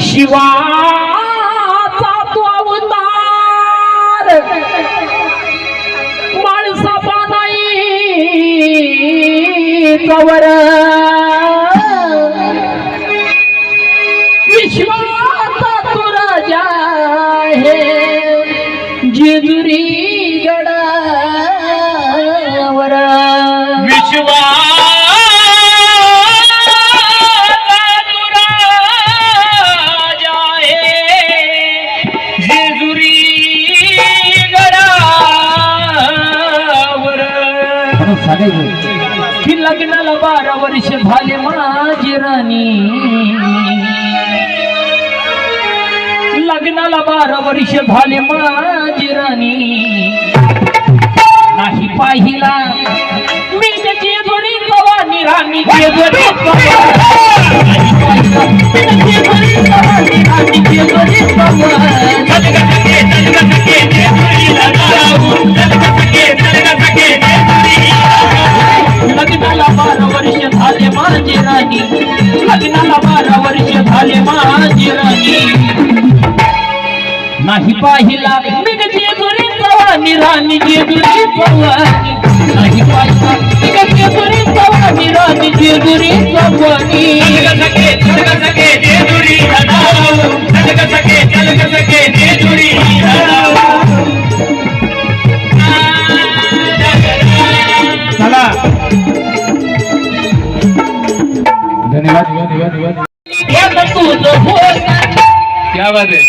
शिवाचा तो अवतार माणसा नाही कवर. विश्वाचा तो राजा जिजुरी सांगायचं की लग्नाला बारा वर्ष झाले माझी राणी. लग्नाला बारा वर्ष झाले माझी राणी. नाही पाहिला. मी त्याची जोडी पवानी राणी जेजुरी नाही लग्नाला बारा वर्ष झाले माझी राणी. नाही पाहिला निघ जेजुरी चव्हाणी राणी जेजुरी चव्हाणी नाही पाहिला निघ जेजुरी चव्हाणी राणी जेजुरी क्या बात है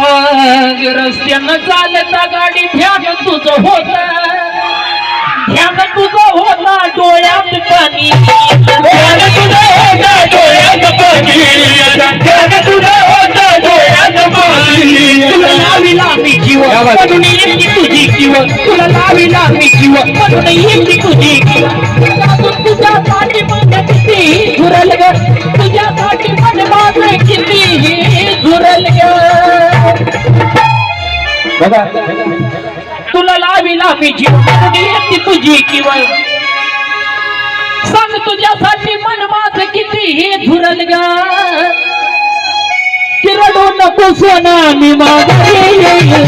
आग रस्त्यानं चालता गाडी ध्यान तुझं होत. ध्यान तुझं होता डोळ्यात पाणी. ध्यान तुझं होता डोळ्यात पाणी. ध्यान तुझं होता डोळ्यात पाणी. तुला लाविला मी जीव? म्हणून येते तुझी जीव तुला लाविला मी जीव म्हणून येते तुझी जीव अजून बघा. तुला लावी लावी जीव तुझी किंवा सांग तुझ्यासाठी मन माझ किती हे धुरल ग. किरडू नको सोना मी मागे